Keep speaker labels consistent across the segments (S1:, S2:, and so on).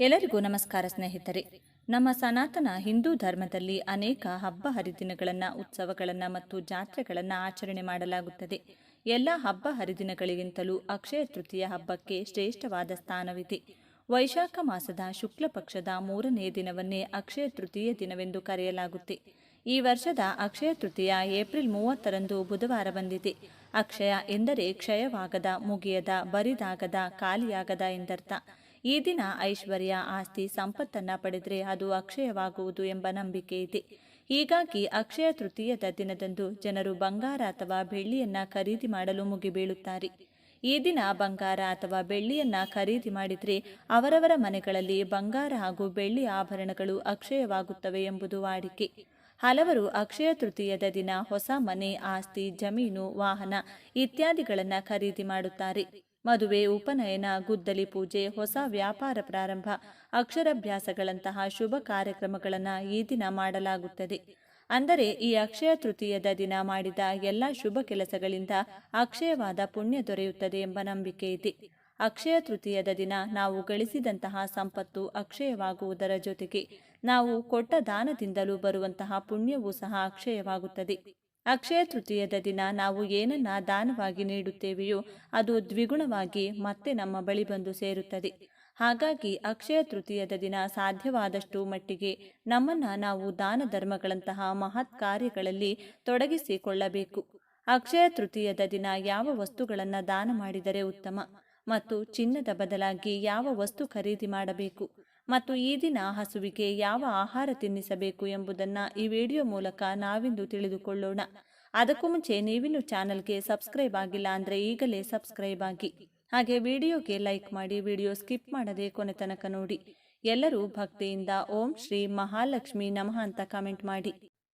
S1: ಎಲ್ಲರಿಗೂ ನಮಸ್ಕಾರ ಸ್ನೇಹಿತರೆ. ನಮ್ಮ ಸನಾತನ ಹಿಂದೂ ಧರ್ಮದಲ್ಲಿ ಅನೇಕ ಹಬ್ಬ ಹರಿದಿನಗಳನ್ನು, ಉತ್ಸವಗಳನ್ನು ಮತ್ತು ಜಾತ್ರೆಗಳನ್ನು ಆಚರಣೆ ಮಾಡಲಾಗುತ್ತದೆ. ಎಲ್ಲ ಹಬ್ಬ ಹರಿದಿನಗಳಿಗಿಂತಲೂ ಅಕ್ಷಯ ತೃತೀಯ ಹಬ್ಬಕ್ಕೆ ಶ್ರೇಷ್ಠವಾದ ಸ್ಥಾನವಿದೆ. ವೈಶಾಖ ಮಾಸದ ಶುಕ್ಲ ಪಕ್ಷದ ಮೂರನೇ ದಿನವನ್ನೇ ಅಕ್ಷಯ ತೃತೀಯ ದಿನವೆಂದು ಕರೆಯಲಾಗುತ್ತೆ. ಈ ವರ್ಷದ ಅಕ್ಷಯ ತೃತೀಯ ಏಪ್ರಿಲ್ ಮೂವತ್ತರಂದು ಬುಧವಾರ ಬಂದಿದೆ. ಅಕ್ಷಯ ಎಂದರೆ ಕ್ಷಯವಾಗದ, ಮುಗಿಯದ, ಬರಿದಾಗದ, ಖಾಲಿಯಾಗದ ಎಂದರ್ಥ. ಈ ದಿನ ಐಶ್ವರ್ಯ ಆಸ್ತಿ ಸಂಪತ್ತನ್ನ ಪಡೆದರೆ ಅದು ಅಕ್ಷಯವಾಗುವುದು ಎಂಬ ನಂಬಿಕೆ ಇದೆ. ಹೀಗಾಗಿ ಅಕ್ಷಯ ತೃತೀಯದ ದಿನದಂದು ಜನರು ಬಂಗಾರ ಅಥವಾ ಬೆಳ್ಳಿಯನ್ನ ಖರೀದಿ ಮಾಡಲು ಮುಗಿಬೀಳುತ್ತಾರೆ. ಈ ದಿನ ಬಂಗಾರ ಅಥವಾ ಬೆಳ್ಳಿಯನ್ನ ಖರೀದಿ ಮಾಡಿದರೆ ಅವರವರ ಮನೆಗಳಲ್ಲಿ ಬಂಗಾರ ಹಾಗೂ ಬೆಳ್ಳಿ ಆಭರಣಗಳು ಅಕ್ಷಯವಾಗುತ್ತವೆ ಎಂಬುದು ವಾಡಿಕೆ. ಹಲವರು ಅಕ್ಷಯ ತೃತೀಯದ ದಿನ ಹೊಸ ಮನೆ, ಆಸ್ತಿ, ಜಮೀನು, ವಾಹನ ಇತ್ಯಾದಿಗಳನ್ನು ಖರೀದಿ ಮಾಡುತ್ತಾರೆ. ಮದುವೆ, ಉಪನಯನ, ಗುದ್ದಲಿ ಪೂಜೆ, ಹೊಸ ವ್ಯಾಪಾರ ಪ್ರಾರಂಭ, ಅಕ್ಷರಾಭ್ಯಾಸಗಳಂತಹ ಶುಭ ಕಾರ್ಯಕ್ರಮಗಳನ್ನು ಈ ದಿನ ಮಾಡಲಾಗುತ್ತದೆ. ಅಂದರೆ ಈ ಅಕ್ಷಯ ತೃತೀಯದ ದಿನ ಮಾಡಿದ ಎಲ್ಲ ಶುಭ ಕೆಲಸಗಳಿಂದ ಅಕ್ಷಯವಾದ ಪುಣ್ಯ ದೊರೆಯುತ್ತದೆ ಎಂಬ ನಂಬಿಕೆ ಇದೆ. ಅಕ್ಷಯ ತೃತೀಯದ ದಿನ ನಾವು ಗಳಿಸಿದಂತಹ ಸಂಪತ್ತು ಅಕ್ಷಯವಾಗುವುದರ ಜೊತೆಗೆ ನಾವು ಕೊಟ್ಟ ದಾನದಿಂದಲೂ ಬರುವಂತಹ ಪುಣ್ಯವೂ ಸಹ ಅಕ್ಷಯವಾಗುತ್ತದೆ. ಅಕ್ಷಯ ತೃತೀಯದ ದಿನ ನಾವು ಏನನ್ನ ದಾನವಾಗಿ ನೀಡುತ್ತೇವೆಯೋ ಅದು ದ್ವಿಗುಣವಾಗಿ ಮತ್ತೆ ನಮ್ಮ ಬಳಿ ಬಂದು ಸೇರುತ್ತದೆ. ಹಾಗಾಗಿ ಅಕ್ಷಯ ತೃತೀಯದ ದಿನ ಸಾಧ್ಯವಾದಷ್ಟು ಮಟ್ಟಿಗೆ ನಮ್ಮನ್ನ ನಾವು ದಾನ ಧರ್ಮಗಳಂತಹ ಮಹತ್ ಕಾರ್ಯಗಳಲ್ಲಿ ತೊಡಗಿಸಿಕೊಳ್ಳಬೇಕು. ಅಕ್ಷಯ ತೃತೀಯದ ದಿನ ಯಾವ ವಸ್ತುಗಳನ್ನು ದಾನ ಮಾಡಿದರೆ ಉತ್ತಮ ಮತ್ತು ಚಿನ್ನದ ಬದಲಾಗಿ ಯಾವ ವಸ್ತು ಖರೀದಿ ಮಾಡಬೇಕು? ಮತ್ತು ಈ ದಿನ ಹಸುವಿಗೆ ಯಾವ ಆಹಾರ ತಿನ್ನಿಸಬೇಕು ಎಂಬುದನ್ನು ಈ ವಿಡಿಯೋ ಮೂಲಕ ನಾವಿಂದು ತಿಳಿದುಕೊಳ್ಳೋಣ. ಅದಕ್ಕೂ ಮುಂಚೆ ನೀವಿನ್ನು ಚಾನಲ್ಗೆ ಸಬ್ಸ್ಕ್ರೈಬ್ ಆಗಿಲ್ಲ ಅಂದರೆ ಈಗಲೇ ಸಬ್ಸ್ಕ್ರೈಬ್ ಆಗಿ. ಹಾಗೆ ವಿಡಿಯೋಗೆ ಲೈಕ್ ಮಾಡಿ ವಿಡಿಯೋ ಸ್ಕಿಪ್ ಮಾಡದೆ ಕೊನೆ ತನಕ ನೋಡಿ. ಎಲ್ಲರೂ ಭಕ್ತಿಯಿಂದ ಓಂ ಶ್ರೀ ಮಹಾಲಕ್ಷ್ಮಿ ನಮಃ ಅಂತ ಕಮೆಂಟ್ ಮಾಡಿ.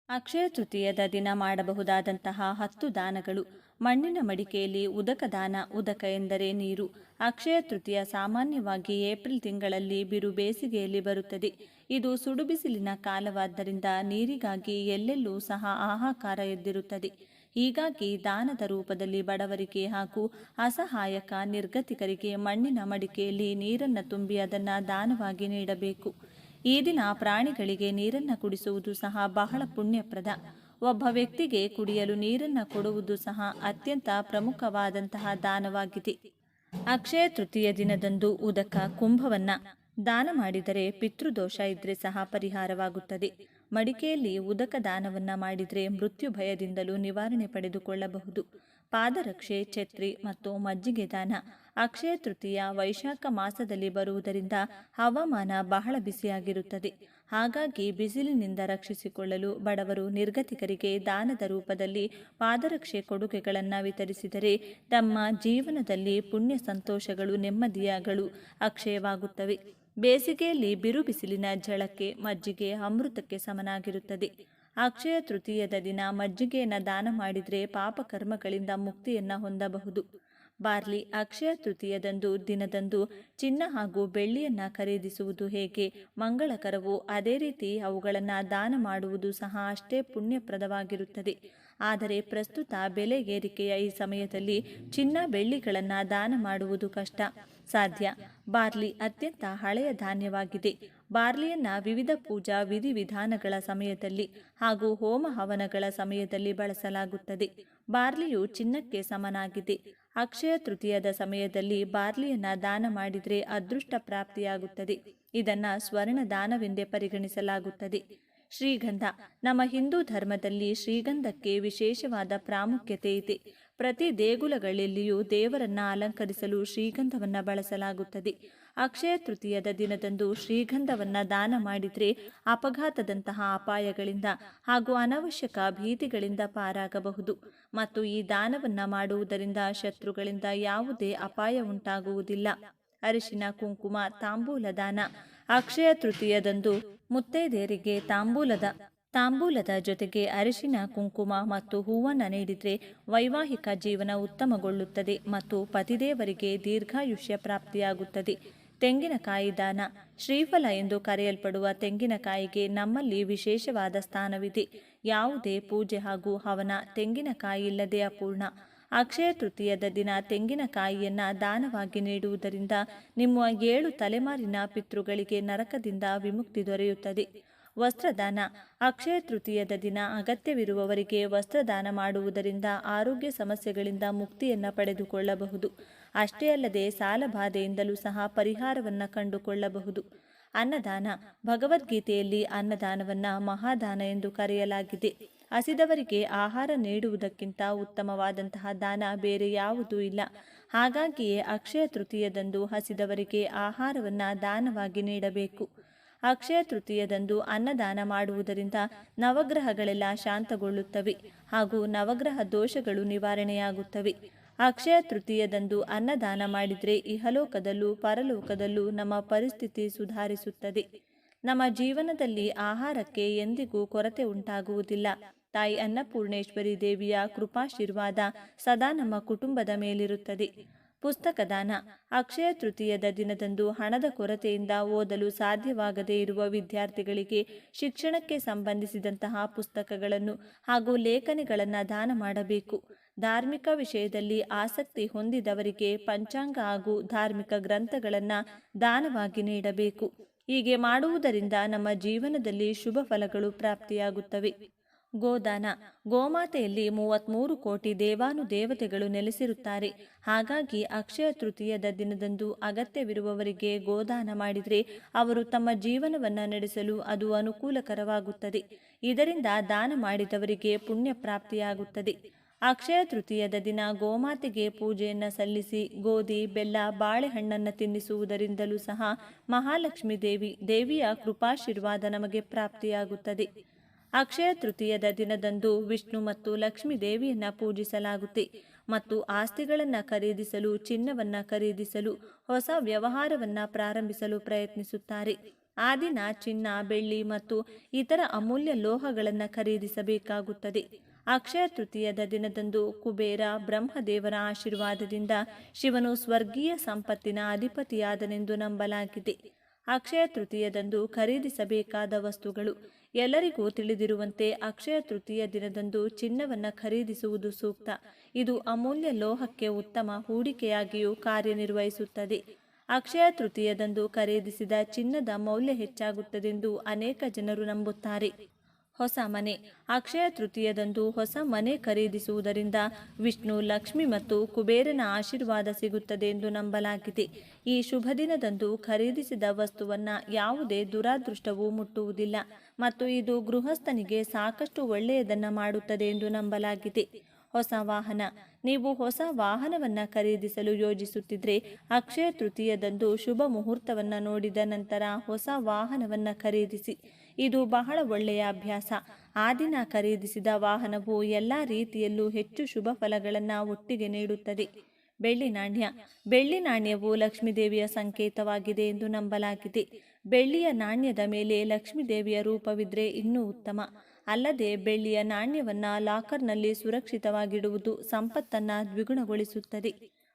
S1: ಅಕ್ಷಯ ತೃತೀಯದ ದಿನ ಮಾಡಬಹುದಾದಂತಹ ಹತ್ತು ದಾನಗಳು. ಮಣ್ಣಿನ ಮಡಿಕೆಯಲ್ಲಿ ಉದಕ ದಾನ, ಉದಕ ಎಂದರೆ ನೀರು. ಅಕ್ಷಯ ತೃತೀಯ ಸಾಮಾನ್ಯವಾಗಿ ಏಪ್ರಿಲ್ ತಿಂಗಳಲ್ಲಿ ಬಿರು ಬೇಸಿಗೆಯಲ್ಲಿ ಬರುತ್ತದೆ. ಇದು ಸುಡು ಬಿಸಿಲಿನ ಕಾಲವಾದ್ದರಿಂದ ನೀರಿಗಾಗಿ ಎಲ್ಲೆಲ್ಲೂ ಸಹ ಆಹಾಕಾರ ಎದ್ದಿರುತ್ತದೆ. ಹೀಗಾಗಿ ದಾನದ ರೂಪದಲ್ಲಿ ಬಡವರಿಗೆ ಹಾಗೂ ಅಸಹಾಯಕ ನಿರ್ಗತಿಕರಿಗೆ ಮಣ್ಣಿನ ಮಡಿಕೆಯಲ್ಲಿ ನೀರನ್ನು ತುಂಬಿ ಅದನ್ನು ದಾನವಾಗಿ ನೀಡಬೇಕು. ಈ ದಿನ ಪ್ರಾಣಿಗಳಿಗೆ ನೀರನ್ನು ಕುಡಿಸುವುದು ಸಹ ಬಹಳ ಪುಣ್ಯಪ್ರದ. ಒಬ್ಬ ವ್ಯಕ್ತಿಗೆ ಕುಡಿಯಲು ನೀರನ್ನು ಕೊಡುವುದು ಸಹ ಅತ್ಯಂತ ಪ್ರಮುಖವಾದಂತಹ ದಾನವಾಗಿದೆ. ಅಕ್ಷಯ ತೃತೀಯ ದಿನದಂದು ಉದಕ, ಕುಂಭವನ್ನ ದಾನ ಮಾಡಿದರೆ ಪಿತೃದೋಷ ಇದ್ರೆ ಸಹ ಪರಿಹಾರವಾಗುತ್ತದೆ. ಮಡಿಕೆಯಲ್ಲಿ ಉದಕ ದಾನವನ್ನ ಮಾಡಿದರೆ ಮೃತ್ಯು ಭಯದಿಂದಲೂ ನಿವಾರಣೆ ಪಡೆದುಕೊಳ್ಳಬಹುದು. ಪಾದರಕ್ಷೆ, ಛತ್ರಿ ಮತ್ತು ಮಜ್ಜಿಗೆ ದಾನ ಅಕ್ಷಯ ತೃತೀಯ ವೈಶಾಖ ಮಾಸದಲ್ಲಿ ಬರುವುದರಿಂದ ಹವಾಮಾನ ಬಹಳ ಬಿಸಿಯಾಗಿರುತ್ತದೆ. ಹಾಗಾಗಿ ಬಿಸಿಲಿನಿಂದ ರಕ್ಷಿಸಿಕೊಳ್ಳಲು ಬಡವರು ನಿರ್ಗತಿಕರಿಗೆ ದಾನದ ರೂಪದಲ್ಲಿ ಪಾದರಕ್ಷೆ ಕೊಡುಗೆಗಳನ್ನು ವಿತರಿಸಿದರೆ ತಮ್ಮ ಜೀವನದಲ್ಲಿ ಪುಣ್ಯ ಸಂತೋಷಗಳು ನೆಮ್ಮದಿಯಗಳು ಅಕ್ಷಯವಾಗುತ್ತವೆ. ಬೇಸಿಗೆಯಲ್ಲಿ ಬಿರು ಬಿಸಿಲಿನ ಜಳಕ್ಕೆ ಮಜ್ಜಿಗೆ ಅಮೃತಕ್ಕೆ ಸಮನಾಗಿರುತ್ತದೆ. ಅಕ್ಷಯ ತೃತೀಯದ ದಿನ ಮಜ್ಜಿಗೆಯನ್ನು ದಾನ ಮಾಡಿದರೆ ಪಾಪಕರ್ಮಗಳಿಂದ ಮುಕ್ತಿಯನ್ನು ಹೊಂದಬಹುದು. ಬಾರ್ಲಿ ಅಕ್ಷಯ ತೃತೀಯದಂದು ದಿನದಂದು ಚಿನ್ನ ಹಾಗೂ ಬೆಳ್ಳಿಯನ್ನು ಖರೀದಿಸುವುದು ಹೇಗೆ? ಮಂಗಳಕರವೋ, ಅದೇ ರೀತಿ ಅವುಗಳನ್ನು ದಾನ ಮಾಡುವುದು ಸಹ ಅಷ್ಟೇ ಪುಣ್ಯಪ್ರದವಾಗಿರುತ್ತದೆ. ಆದರೆ ಪ್ರಸ್ತುತ ಬೆಲೆ ಏರಿಕೆಯ ಈ ಸಮಯದಲ್ಲಿ ಚಿನ್ನ ಬೆಳ್ಳಿಗಳನ್ನು ದಾನ ಮಾಡುವುದು ಕಷ್ಟ. ಸಾಧ್ಯ. ಬಾರ್ಲಿ ಅತ್ಯಂತ ಹಳೆಯ ಧಾನ್ಯವಾಗಿದೆ. ಬಾರ್ಲಿಯನ್ನ ವಿವಿಧ ಪೂಜಾ ವಿಧಿವಿಧಾನಗಳ ಸಮಯದಲ್ಲಿ ಹಾಗೂ ಹೋಮ ಹವನಗಳ ಸಮಯದಲ್ಲಿ ಬಳಸಲಾಗುತ್ತದೆ. ಬಾರ್ಲಿಯು ಚಿನ್ನಕ್ಕೆ ಸಮನಾಗಿದೆ. ಅಕ್ಷಯ ತೃತೀಯದ ಸಮಯದಲ್ಲಿ ಬಾರ್ಲಿಯನ್ನ ದಾನ ಮಾಡಿದರೆ ಅದೃಷ್ಟ ಪ್ರಾಪ್ತಿಯಾಗುತ್ತದೆ. ಇದನ್ನು ಸ್ವರ್ಣ ದಾನವೆಂದೇ ಪರಿಗಣಿಸಲಾಗುತ್ತದೆ. ಶ್ರೀಗಂಧ. ನಮ್ಮ ಹಿಂದೂ ಧರ್ಮದಲ್ಲಿ ಶ್ರೀಗಂಧಕ್ಕೆ ವಿಶೇಷವಾದ ಪ್ರಾಮುಖ್ಯತೆ ಇದೆ. ಪ್ರತಿ ದೇಗುಲಗಳಲ್ಲಿಯೂ ದೇವರನ್ನ ಅಲಂಕರಿಸಲು ಶ್ರೀಗಂಧವನ್ನು ಬಳಸಲಾಗುತ್ತದೆ. ಅಕ್ಷಯ ತೃತೀಯದ ದಿನದಂದು ಶ್ರೀಗಂಧವನ್ನು ದಾನ ಮಾಡಿದರೆ ಅಪಘಾತದಂತಹ ಅಪಾಯಗಳಿಂದ ಹಾಗೂ ಅನವಶ್ಯಕ ಭೀತಿಗಳಿಂದ ಪಾರಾಗಬಹುದು. ಮತ್ತು ಈ ದಾನವನ್ನು ಮಾಡುವುದರಿಂದ ಶತ್ರುಗಳಿಂದ ಯಾವುದೇ ಅಪಾಯ ಉಂಟಾಗುವುದಿಲ್ಲ. ಅರಿಶಿನ, ಕುಂಕುಮ, ತಾಂಬೂಲ ದಾನ. ಅಕ್ಷಯ ತೃತೀಯದಂದು ಮುತ್ತೈದೆಯರಿಗೆ ತಾಂಬೂಲದ ತಾಂಬೂಲದ ಜೊತೆಗೆ ಅರಿಶಿನ, ಕುಂಕುಮ ಮತ್ತು ಹೂವನ್ನು ನೀಡಿದರೆ ವೈವಾಹಿಕ ಜೀವನ ಉತ್ತಮಗೊಳ್ಳುತ್ತದೆ ಮತ್ತು ಪತಿದೇವರಿಗೆ ದೀರ್ಘಾಯುಷ್ಯ ಪ್ರಾಪ್ತಿಯಾಗುತ್ತದೆ. ತೆಂಗಿನಕಾಯಿ ದಾನ, ಶ್ರೀಫಲ ಎಂದು ಕರೆಯಲ್ಪಡುವ ತೆಂಗಿನಕಾಯಿಗೆ ನಮ್ಮಲ್ಲಿ ವಿಶೇಷವಾದ ಸ್ಥಾನವಿದೆ. ಯಾವುದೇ ಪೂಜೆ ಹಾಗೂ ಹವನ ತೆಂಗಿನಕಾಯಿ ಇಲ್ಲದೆ ಅಪೂರ್ಣ. ಅಕ್ಷಯ ತೃತೀಯದ ದಿನ ತೆಂಗಿನಕಾಯಿಯನ್ನ ದಾನವಾಗಿ ನೀಡುವುದರಿಂದ ನಿಮ್ಮ ಏಳು ತಲೆಮಾರಿನ ಪಿತೃಗಳಿಗೆ ನರಕದಿಂದ ವಿಮುಕ್ತಿ ದೊರೆಯುತ್ತದೆ. ವಸ್ತ್ರದಾನ. ಅಕ್ಷಯ ತೃತೀಯದ ದಿನ ಅಗತ್ಯವಿರುವವರಿಗೆ ವಸ್ತ್ರದಾನ ಮಾಡುವುದರಿಂದ ಆರೋಗ್ಯ ಸಮಸ್ಯೆಗಳಿಂದ ಮುಕ್ತಿಯನ್ನು ಪಡೆದುಕೊಳ್ಳಬಹುದು. ಅಷ್ಟೇ ಅಲ್ಲದೆ ಸಾಲಬಾಧೆಯಿಂದಲೂ ಸಹ ಪರಿಹಾರವನ್ನು ಕಂಡುಕೊಳ್ಳಬಹುದು. ಅನ್ನದಾನ. ಭಗವದ್ಗೀತೆಯಲ್ಲಿ ಅನ್ನದಾನವನ್ನ ಮಹಾದಾನ ಎಂದು ಕರೆಯಲಾಗಿದೆ. ಹಸಿದವರಿಗೆ ಆಹಾರ ನೀಡುವುದಕ್ಕಿಂತ ಉತ್ತಮವಾದಂತಹ ದಾನ ಬೇರೆ ಯಾವುದೂ ಇಲ್ಲ. ಹಾಗಾಗಿಯೇ ಅಕ್ಷಯ ತೃತೀಯದಂದು ಹಸಿದವರಿಗೆ ಆಹಾರವನ್ನು ದಾನವಾಗಿ ನೀಡಬೇಕು. ಅಕ್ಷಯ ತೃತೀಯದಂದು ಅನ್ನದಾನ ಮಾಡುವುದರಿಂದ ನವಗ್ರಹಗಳೆಲ್ಲ ಶಾಂತಗೊಳ್ಳುತ್ತವೆ ಹಾಗೂ ನವಗ್ರಹ ದೋಷಗಳು ನಿವಾರಣೆಯಾಗುತ್ತವೆ. ಅಕ್ಷಯ ತೃತೀಯದಂದು ಅನ್ನದಾನ ಮಾಡಿದರೆ ಇಹಲೋಕದಲ್ಲೂ ಪರಲೋಕದಲ್ಲೂ ನಮ್ಮ ಪರಿಸ್ಥಿತಿ ಸುಧಾರಿಸುತ್ತದೆ. ನಮ್ಮ ಜೀವನದಲ್ಲಿ ಆಹಾರಕ್ಕೆ ಎಂದಿಗೂ ಕೊರತೆ ಉಂಟಾಗುವುದಿಲ್ಲ. ತಾಯಿ ಅನ್ನಪೂರ್ಣೇಶ್ವರಿ ದೇವಿಯ ಕೃಪಾಶೀರ್ವಾದ ಸದಾ ನಮ್ಮ ಕುಟುಂಬದ ಮೇಲಿರುತ್ತದೆ. ಪುಸ್ತಕ ದಾನ. ಅಕ್ಷಯ ತೃತೀಯದ ದಿನದಂದು ಹಣದ ಕೊರತೆಯಿಂದ ಓದಲು ಸಾಧ್ಯವಾಗದೇ ಇರುವ ವಿದ್ಯಾರ್ಥಿಗಳಿಗೆ ಶಿಕ್ಷಣಕ್ಕೆ ಸಂಬಂಧಿಸಿದಂತಹ ಪುಸ್ತಕಗಳನ್ನು ಹಾಗೂ ಲೇಖನಿಗಳನ್ನು ದಾನ ಮಾಡಬೇಕು. ಧಾರ್ಮಿಕ ವಿಷಯದಲ್ಲಿ ಆಸಕ್ತಿ ಹೊಂದಿದವರಿಗೆ ಪಂಚಾಂಗ ಹಾಗೂ ಧಾರ್ಮಿಕ ಗ್ರಂಥಗಳನ್ನು ದಾನವಾಗಿ ನೀಡಬೇಕು. ಹೀಗೆ ಮಾಡುವುದರಿಂದ ನಮ್ಮ ಜೀವನದಲ್ಲಿ ಶುಭ ಫಲಗಳು ಪ್ರಾಪ್ತಿಯಾಗುತ್ತವೆ. ಗೋದಾನ. ಗೋಮಾತೆಯಲ್ಲಿ ಮೂವತ್ತ್ಮೂರು ಕೋಟಿ ದೇವಾನು ದೇವತೆಗಳು ನೆಲೆಸಿರುತ್ತಾರೆ. ಹಾಗಾಗಿ ಅಕ್ಷಯ ತೃತೀಯದ ದಿನದಂದು ಅಗತ್ಯವಿರುವವರಿಗೆ ಗೋದಾನ ಮಾಡಿದರೆ ಅವರು ತಮ್ಮ ಜೀವನವನ್ನು ನಡೆಸಲು ಅದು ಅನುಕೂಲಕರವಾಗುತ್ತದೆ. ಇದರಿಂದ ದಾನ ಮಾಡಿದವರಿಗೆ ಪುಣ್ಯ ಪ್ರಾಪ್ತಿಯಾಗುತ್ತದೆ. ಅಕ್ಷಯ ತೃತೀಯದ ದಿನ ಗೋಮಾತೆಗೆ ಪೂಜೆಯನ್ನು ಸಲ್ಲಿಸಿ ಗೋಧಿ, ಬೆಲ್ಲ, ಬಾಳೆಹಣ್ಣನ್ನು ತಿನ್ನಿಸುವುದರಿಂದಲೂ ಸಹ ಮಹಾಲಕ್ಷ್ಮೀ ದೇವಿ ದೇವಿಯ ಕೃಪಾಶೀರ್ವಾದ ನಮಗೆ ಪ್ರಾಪ್ತಿಯಾಗುತ್ತದೆ. ಅಕ್ಷಯ ತೃತೀಯದ ದಿನದಂದು ವಿಷ್ಣು ಮತ್ತು ಲಕ್ಷ್ಮೀ ದೇವಿಯನ್ನು ಪೂಜಿಸಲಾಗುತ್ತೆ ಮತ್ತು ಆಸ್ತಿಗಳನ್ನು ಖರೀದಿಸಲು, ಚಿನ್ನವನ್ನು ಖರೀದಿಸಲು, ಹೊಸ ವ್ಯವಹಾರವನ್ನು ಪ್ರಾರಂಭಿಸಲು ಪ್ರಯತ್ನಿಸುತ್ತಾರೆ. ಆ ದಿನ ಚಿನ್ನ, ಬೆಳ್ಳಿ ಮತ್ತು ಇತರ ಅಮೂಲ್ಯ ಲೋಹಗಳನ್ನು ಖರೀದಿಸಬೇಕಾಗುತ್ತದೆ. ಅಕ್ಷಯ ತೃತೀಯದ ದಿನದಂದು ಕುಬೇರ ಬ್ರಹ್ಮದೇವರ ಆಶೀರ್ವಾದದಿಂದ ಶಿವನು ಸ್ವರ್ಗೀಯ ಸಂಪತ್ತಿನ ಅಧಿಪತಿಯಾದನೆಂದು ನಂಬಲಾಗಿದೆ. ಅಕ್ಷಯ ತೃತೀಯದಂದು ಖರೀದಿಸಬೇಕಾದ ವಸ್ತುಗಳು. ಎಲ್ಲರಿಗೂ ತಿಳಿದಿರುವಂತೆ ಅಕ್ಷಯ ತೃತೀಯ ದಿನದಂದು ಚಿನ್ನವನ್ನು ಖರೀದಿಸುವುದು ಸೂಕ್ತ. ಇದು ಅಮೂಲ್ಯ ಲೋಹಕ್ಕೆ ಉತ್ತಮ ಹೂಡಿಕೆಯಾಗಿಯೂ ಕಾರ್ಯನಿರ್ವಹಿಸುತ್ತದೆ. ಅಕ್ಷಯ ತೃತೀಯದಂದು ಖರೀದಿಸಿದ ಚಿನ್ನದ ಮೌಲ್ಯ ಹೆಚ್ಚಾಗುತ್ತದೆಂದು ಅನೇಕ ಜನರು ನಂಬುತ್ತಾರೆ. ಹೊಸ ಮನೆ. ಅಕ್ಷಯ ತೃತೀಯದಂದು ಹೊಸ ಮನೆ ಖರೀದಿಸುವುದರಿಂದ ವಿಷ್ಣು, ಲಕ್ಷ್ಮಿ ಮತ್ತು ಕುಬೇರನ ಆಶೀರ್ವಾದ ಸಿಗುತ್ತದೆ ಎಂದು ನಂಬಲಾಗಿದೆ. ಈ ಶುಭ ದಿನದಂದು ಖರೀದಿಸಿದ ವಸ್ತುವನ್ನು ಯಾವುದೇ ದುರಾದೃಷ್ಟವೂ ಮುಟ್ಟುವುದಿಲ್ಲ. ಮತ್ತು ಇದು ಗೃಹಸ್ಥನಿಗೆ ಸಾಕಷ್ಟು ಒಳ್ಳೆಯದನ್ನ ಮಾಡುತ್ತದೆ ಎಂದು ನಂಬಲಾಗಿದೆ. ಹೊಸ ವಾಹನ. ನೀವು ಹೊಸ ವಾಹನವನ್ನು ಖರೀದಿಸಲು ಯೋಜಿಸುತ್ತಿದ್ದರೆ ಅಕ್ಷಯ ತೃತೀಯದಂದು ಶುಭ ಮುಹೂರ್ತವನ್ನು ನೋಡಿದ ನಂತರ ಹೊಸ ವಾಹನವನ್ನು ಖರೀದಿಸಿ. ಇದು ಬಹಳ ಒಳ್ಳೆಯ ಅಭ್ಯಾಸ. ಆ ದಿನ ಖರೀದಿಸಿದ ವಾಹನವು ಎಲ್ಲ ರೀತಿಯಲ್ಲೂ ಹೆಚ್ಚು ಶುಭ ಫಲಗಳನ್ನು ಒಟ್ಟಿಗೆ ನೀಡುತ್ತದೆ. ಬೆಳ್ಳಿ ನಾಣ್ಯ. ಬೆಳ್ಳಿ ನಾಣ್ಯವು ಲಕ್ಷ್ಮೀದೇವಿಯ ಸಂಕೇತವಾಗಿದೆ ಎಂದು ನಂಬಲಾಗಿದೆ. ಬೆಳ್ಳಿಯ ನಾಣ್ಯದ ಮೇಲೆ ಲಕ್ಷ್ಮೀದೇವಿಯ ರೂಪವಿದ್ರೆ ಇನ್ನೂ ಉತ್ತಮ. ಅಲ್ಲದೆ ಬೆಳ್ಳಿಯ ನಾಣ್ಯವನ್ನ ಲಾಕರ್ನಲ್ಲಿ ಸುರಕ್ಷಿತವಾಗಿಡುವುದು ಸಂಪತ್ತನ್ನ ದ್ವಿಗುಣಗೊಳಿಸುತ್ತದೆ.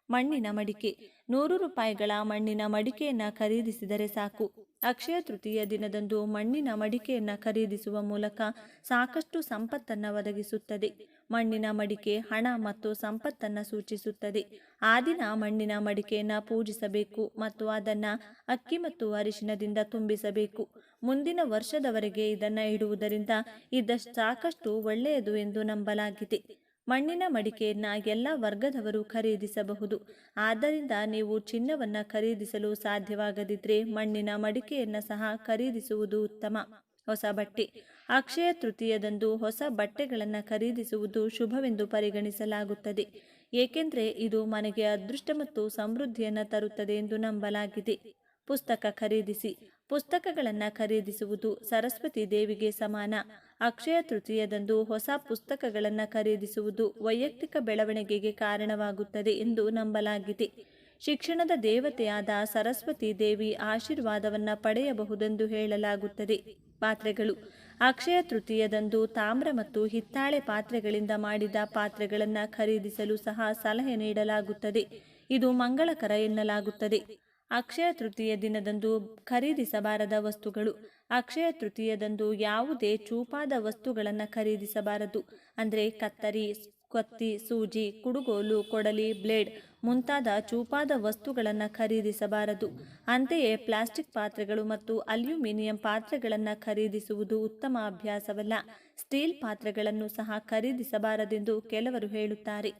S1: ಮಣ್ಣಿನ ಮಡಿಕೆ. ನೂರು ರೂಪಾಯಿಗಳ ಮಣ್ಣಿನ ಮಡಿಕೆಯನ್ನು ಖರೀದಿಸಿದರೆ ಸಾಕು. ಅಕ್ಷಯ ತೃತೀಯ ದಿನದಂದು ಮಣ್ಣಿನ ಮಡಿಕೆಯನ್ನು ಖರೀದಿಸುವ ಮೂಲಕ ಸಾಕಷ್ಟು ಸಂಪತ್ತನ್ನು ಒದಗಿಸುತ್ತದೆ. ಮಣ್ಣಿನ ಮಡಿಕೆ ಹಣ ಮತ್ತು ಸಂಪತ್ತನ್ನು ಸೂಚಿಸುತ್ತದೆ. ಆ ದಿನ ಮಣ್ಣಿನ ಮಡಿಕೆಯನ್ನು ಪೂಜಿಸಬೇಕು ಮತ್ತು ಅದನ್ನು ಅಕ್ಕಿ ಮತ್ತು ಅರಿಶಿನದಿಂದ ತುಂಬಿಸಬೇಕು. ಮುಂದಿನ ವರ್ಷದವರೆಗೆ ಇದನ್ನು ಇಡುವುದರಿಂದ ಇದಷ್ಟು ಸಾಕಷ್ಟು ಒಳ್ಳೆಯದು ಎಂದು ನಂಬಲಾಗಿದೆ. ಮಣ್ಣಿನ ಮಡಿಕೆಯನ್ನ ಎಲ್ಲ ವರ್ಗದವರು ಖರೀದಿಸಬಹುದು. ಆದ್ದರಿಂದ ನೀವು ಚಿನ್ನವನ್ನ ಖರೀದಿಸಲು ಸಾಧ್ಯವಾಗದಿದ್ದರೆ ಮಣ್ಣಿನ ಮಡಿಕೆಯನ್ನ ಸಹ ಖರೀದಿಸುವುದು ಉತ್ತಮ. ಹೊಸ ಬಟ್ಟೆ. ಅಕ್ಷಯ ತೃತೀಯದಂದು ಹೊಸ ಬಟ್ಟೆಗಳನ್ನು ಖರೀದಿಸುವುದು ಶುಭವೆಂದು ಪರಿಗಣಿಸಲಾಗುತ್ತದೆ. ಏಕೆಂದರೆ ಇದು ಮನೆಗೆ ಅದೃಷ್ಟ ಮತ್ತು ಸಮೃದ್ಧಿಯನ್ನು ತರುತ್ತದೆ ಎಂದು ನಂಬಲಾಗಿದೆ. ಪುಸ್ತಕ ಖರೀದಿಸಿ. ಪುಸ್ತಕಗಳನ್ನು ಖರೀದಿಸುವುದು ಸರಸ್ವತಿ ದೇವಿಗೆ ಸಮಾನ. ಅಕ್ಷಯ ತೃತೀಯದಂದು ಹೊಸ ಪುಸ್ತಕಗಳನ್ನು ಖರೀದಿಸುವುದು ವೈಯಕ್ತಿಕ ಬೆಳವಣಿಗೆಗೆ ಕಾರಣವಾಗುತ್ತದೆ ಎಂದು ನಂಬಲಾಗಿದೆ. ಶಿಕ್ಷಣದ ದೇವತೆಯಾದ ಸರಸ್ವತಿ ದೇವಿ ಆಶೀರ್ವಾದವನ್ನು ಪಡೆಯಬಹುದೆಂದು ಹೇಳಲಾಗುತ್ತದೆ. ಪಾತ್ರೆಗಳು. ಅಕ್ಷಯ ತೃತೀಯದಂದು ತಾಮ್ರ ಮತ್ತು ಹಿತ್ತಾಳೆ ಪಾತ್ರೆಗಳಿಂದ ಮಾಡಿದ ಪಾತ್ರೆಗಳನ್ನು ಖರೀದಿಸಲು ಸಹ ಸಲಹೆ ನೀಡಲಾಗುತ್ತದೆ. ಇದು ಮಂಗಳಕರ ಎನ್ನಲಾಗುತ್ತದೆ. ಅಕ್ಷಯ ತೃತೀಯ ದಿನದಂದು ಖರೀದಿಸಬಾರದ ವಸ್ತುಗಳು. ಅಕ್ಷಯ ತೃತೀಯದಂದು ಯಾವುದೇ ಚೂಪಾದ ವಸ್ತುಗಳನ್ನು ಖರೀದಿಸಬಾರದು. ಅಂದರೆ ಕತ್ತರಿ, ಕೊತ್ತಿ, ಸೂಜಿ, ಕುಡುಗೋಲು, ಕೊಡಲಿ, ಬ್ಲೇಡ್ ಮುಂತಾದ ಚೂಪಾದ ವಸ್ತುಗಳನ್ನು ಖರೀದಿಸಬಾರದು. ಅಂತೆಯೇ ಪ್ಲಾಸ್ಟಿಕ್ ಪಾತ್ರೆಗಳು ಮತ್ತು ಅಲ್ಯೂಮಿನಿಯಂ ಪಾತ್ರೆಗಳನ್ನು ಖರೀದಿಸುವುದು ಉತ್ತಮ ಅಭ್ಯಾಸವಲ್ಲ. ಸ್ಟೀಲ್ ಪಾತ್ರೆಗಳನ್ನು ಸಹ ಖರೀದಿಸಬಾರದೆಂದು ಕೆಲವರು ಹೇಳುತ್ತಾರೆ.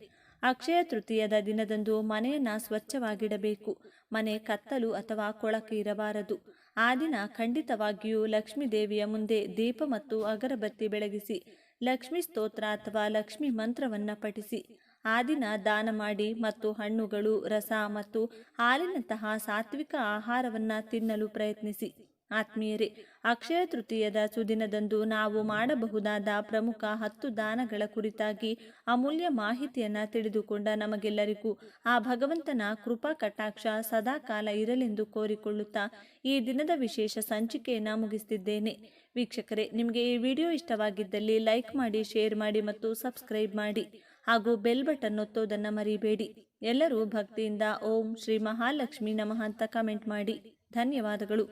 S1: ಅಕ್ಷಯ ತೃತೀಯದ ದಿನದಂದು ಮನೆಯನ್ನ ಸ್ವಚ್ಛವಾಗಿಡಬೇಕು. ಮನೆ ಕತ್ತಲು ಅಥವಾ ಕೊಳಕು ಇರಬಾರದು. ಆ ದಿನ ಖಂಡಿತವಾಗಿಯೂ ಲಕ್ಷ್ಮೀ ದೇವಿಯ ಮುಂದೆ ದೀಪ ಮತ್ತು ಅಗರಬತ್ತಿ ಬೆಳಗಿಸಿ, ಲಕ್ಷ್ಮಿ ಸ್ತೋತ್ರ ಅಥವಾ ಲಕ್ಷ್ಮಿ ಮಂತ್ರವನ್ನ ಪಠಿಸಿ. ಆ ದಿನ ದಾನ ಮಾಡಿ ಮತ್ತು ಹಣ್ಣುಗಳು, ರಸ ಮತ್ತು ಹಾಲಿನಂತಹ ಸಾತ್ವಿಕ ಆಹಾರವನ್ನ ತಿನ್ನಲು ಪ್ರಯತ್ನಿಸಿ. ಆತ್ಮೀಯರೇ, ಅಕ್ಷಯ ತೃತೀಯದ ಸುದಿನದಂದು ನಾವು ಮಾಡಬಹುದಾದ ಪ್ರಮುಖ ಹತ್ತು ದಾನಗಳ ಕುರಿತಾಗಿ ಅಮೂಲ್ಯ ಮಾಹಿತಿಯನ್ನು ತಿಳಿದುಕೊಂಡ ನಮಗೆಲ್ಲರಿಗೂ ಆ ಭಗವಂತನ ಕೃಪಾ ಕಟಾಕ್ಷ ಸದಾ ಕಾಲ ಇರಲೆಂದು ಕೋರಿಕೊಳ್ಳುತ್ತಾ ಈ ದಿನದ ವಿಶೇಷ ಸಂಚಿಕೆಯನ್ನು ಮುಗಿಸ್ತಿದ್ದೇನೆ. ವೀಕ್ಷಕರೇ, ನಿಮಗೆ ಈ ವಿಡಿಯೋ ಇಷ್ಟವಾಗಿದ್ದಲ್ಲಿ ಲೈಕ್ ಮಾಡಿ, ಶೇರ್ ಮಾಡಿ ಮತ್ತು ಸಬ್ಸ್ಕ್ರೈಬ್ ಮಾಡಿ ಹಾಗೂ ಬೆಲ್ ಬಟನ್ ಒತ್ತೋದನ್ನು ಮರಿಬೇಡಿ. ಎಲ್ಲರೂ ಭಕ್ತಿಯಿಂದ ಓಂ ಶ್ರೀ ಮಹಾಲಕ್ಷ್ಮಿ ನಮಃ ಅಂತ ಕಮೆಂಟ್ ಮಾಡಿ. ಧನ್ಯವಾದಗಳು.